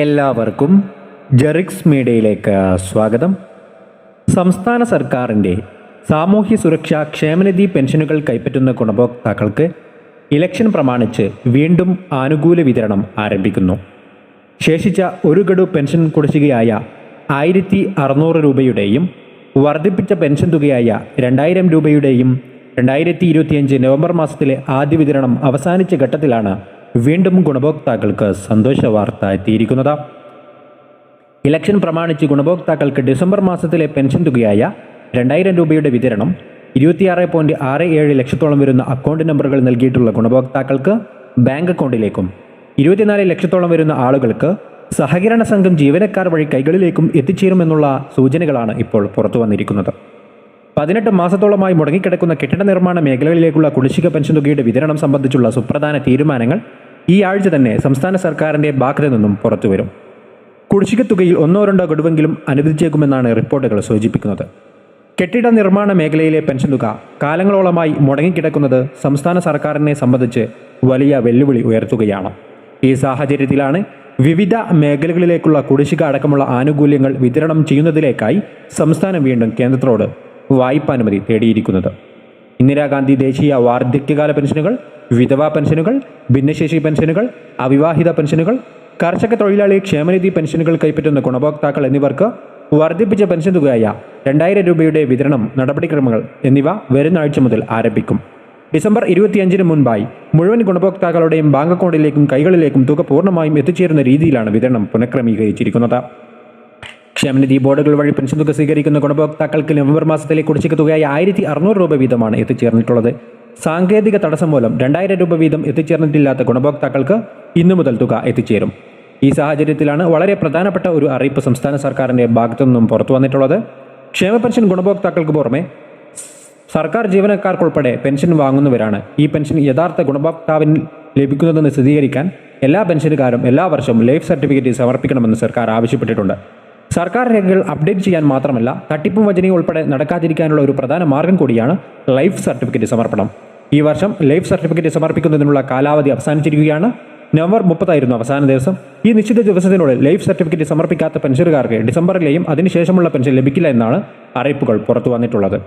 എല്ലാവർക്കും ജെറിക്സ് മീഡിയയിലേക്ക് സ്വാഗതം. സംസ്ഥാന സർക്കാരിന്റെ സാമൂഹ്യ സുരക്ഷാ ക്ഷേമനിധി പെൻഷനുകൾ കൈപ്പറ്റുന്ന ഗുണഭോക്താക്കൾക്ക് ഇലക്ഷൻ പ്രമാണിച്ച് വീണ്ടും ആനുകൂല വിതരണം ആരംഭിക്കുന്നു. ശേഷിച്ച ഒരു ഗഡു പെൻഷൻ കുടിശ്ശികയായ ആയിരത്തി അറുന്നൂറ് രൂപയുടെയും വർദ്ധിപ്പിച്ച പെൻഷൻ തുകയായ രണ്ടായിരം രൂപയുടെയും രണ്ടായിരത്തി ഇരുപത്തിയഞ്ച് നവംബർ മാസത്തിലെ ആദ്യ വിതരണം അവസാനിച്ച ഘട്ടത്തിലാണ് വീണ്ടും ഗുണഭോക്താക്കൾക്ക് സന്തോഷ വാർത്ത എത്തിയിരിക്കുന്നത് ഇലക്ഷൻ പ്രമാണിച്ച് ഗുണഭോക്താക്കൾക്ക് ഡിസംബർ മാസത്തിലെ പെൻഷൻ തുകയായ രണ്ടായിരം രൂപയുടെ വിതരണം ഇരുപത്തിയാറ് പോയിന്റ് ആറ് ഏഴ് ലക്ഷത്തോളം വരുന്ന അക്കൗണ്ട് നമ്പറുകൾ നൽകിയിട്ടുള്ള ഗുണഭോക്താക്കൾക്ക് ബാങ്ക് അക്കൗണ്ടിലേക്കും ഇരുപത്തിനാല് ലക്ഷത്തോളം വരുന്ന ആളുകൾക്ക് സഹകരണ സംഘം ജീവനക്കാർ വഴി കൈകളിലേക്കും എത്തിച്ചേരുമെന്നുള്ള സൂചനകളാണ് ഇപ്പോൾ പുറത്തു വന്നിരിക്കുന്നത്. പതിനെട്ട് മാസത്തോളമായി മുടങ്ങിക്കിടക്കുന്ന കെട്ടിട നിർമ്മാണ മേഖലകളിലേക്കുള്ള കുടിശ്ശിക പെൻഷൻ തുകയുടെ വിതരണം സംബന്ധിച്ചുള്ള സുപ്രധാന തീരുമാനങ്ങൾ ഈ ആഴ്ച തന്നെ സംസ്ഥാന സർക്കാരിന്റെ ഭാഗത്തു നിന്നും പുറത്തുവരും കുടിശ്ശിക തുകയിൽ ഒന്നോ രണ്ടോ ഗഡുവെങ്കിലും അനുവദിച്ചേക്കുമെന്നാണ് റിപ്പോർട്ടുകൾ സൂചിപ്പിക്കുന്നത്. കെട്ടിട നിർമ്മാണ മേഖലയിലെ പെൻഷൻ തുക കാലങ്ങളോളമായി മുടങ്ങിക്കിടക്കുന്നത് സംസ്ഥാന സർക്കാരിനെ സംബന്ധിച്ച് വലിയ വെല്ലുവിളി ഉയർത്തുകയാണ്. ഈ സാഹചര്യത്തിലാണ് വിവിധ മേഖലകളിലേക്കുള്ള കുടിശ്ശിക അടക്കമുള്ള ആനുകൂല്യങ്ങൾ വിതരണം ചെയ്യുന്നതിലേക്കായി സംസ്ഥാനം വീണ്ടും കേന്ദ്രത്തോട് വായ്പാനുമതി തേടിയിരിക്കുന്നത്. ഇന്ദിരാഗാന്ധി ദേശീയ വാർദ്ധക്യകാല പെൻഷനുകൾ വിധവാ പെൻഷനുകൾ ഭിന്നശേഷി പെൻഷനുകൾ അവിവാഹിത പെൻഷനുകൾ കർഷക തൊഴിലാളി ക്ഷേമനിധി പെൻഷനുകൾ കൈപ്പറ്റുന്ന ഗുണഭോക്താക്കൾ എന്നിവർക്ക് വർദ്ധിപ്പിച്ച പെൻഷൻ തുകയായ രണ്ടായിരം രൂപയുടെ വിതരണം നടപടിക്രമങ്ങൾ എന്നിവ വരുന്ന ആഴ്ച മുതൽ ആരംഭിക്കും. ഡിസംബർ ഇരുപത്തിയഞ്ചിന് മുൻപായി മുഴുവൻ ഗുണഭോക്താക്കളുടെയും ബാങ്ക് അക്കൗണ്ടിലേക്കും കൈകളിലേക്കും തുക പൂർണമായും എത്തിച്ചേരുന്ന രീതിയിലാണ് വിതരണം പുനഃക്രമീകരിച്ചിരിക്കുന്നത്. ക്ഷേമനിധി ബോർഡുകൾ വഴി പെൻഷൻ തുക സ്വീകരിക്കുന്ന ഗുണഭോക്താക്കൾക്ക് നവംബർ മാസത്തിലെ കുടിശ്ശിക തുകയായി ആയിരത്തി അറുന്നൂറ് രൂപ വീതമാണ് എത്തിച്ചേർന്നിട്ടുള്ളത്. സാങ്കേതിക തടസ്സം മൂലം രണ്ടായിരം രൂപ വീതം എത്തിച്ചേർന്നിട്ടില്ലാത്ത ഗുണഭോക്താക്കൾക്ക് ഇന്നു മുതൽ തുക എത്തിച്ചേരും. ഈ സാഹചര്യത്തിലാണ് വളരെ പ്രധാനപ്പെട്ട ഒരു അറിയിപ്പ് സംസ്ഥാന സർക്കാരിന്റെ ഭാഗത്തു നിന്നും പുറത്തു വന്നിട്ടുള്ളത്. ക്ഷേമ പെൻഷൻ ഗുണഭോക്താക്കൾക്ക് പുറമെ സർക്കാർ ജീവനക്കാർക്കുൾപ്പെടെ പെൻഷൻ വാങ്ങുന്നവരാണ് ഈ പെൻഷൻ യഥാർത്ഥ ഗുണഭോക്താവിന് ലഭിക്കുന്നതെന്ന് സ്ഥിരീകരിക്കാൻ എല്ലാ പെൻഷനുകാരും എല്ലാ വർഷവും ലൈഫ് സർട്ടിഫിക്കറ്റ് സമർപ്പിക്കണമെന്ന് സർക്കാർ ആവശ്യപ്പെട്ടിട്ടുണ്ട്. സർക്കാർ രേഖകൾ അപ്ഡേറ്റ് ചെയ്യാൻ മാത്രമല്ല തട്ടിപ്പും വചനയും ഉൾപ്പെടെ നടക്കാതിരിക്കാനുള്ള ഒരു പ്രധാന മാർഗം കൂടിയാണ് ലൈഫ് സർട്ടിഫിക്കറ്റ് സമർപ്പണം. ഈ വർഷം ലൈഫ് സർട്ടിഫിക്കറ്റ് സമർപ്പിക്കുന്നതിനുള്ള കാലാവധി അവസാനിച്ചിരിക്കുകയാണ്. നവംബർ മുപ്പതായിരുന്നു അവസാന ദിവസം. ഈ നിശ്ചിത ദിവസത്തിനുള്ളിൽ ലൈഫ് സർട്ടിഫിക്കറ്റ് സമർപ്പിക്കാത്ത പെൻഷനുകാർക്ക് ഡിസംബറിലെയും അതിനുശേഷമുള്ള പെൻഷൻ ലഭിക്കില്ല എന്നാണ് അറിയിപ്പുകൾ പുറത്തു വന്നിട്ടുള്ളത്.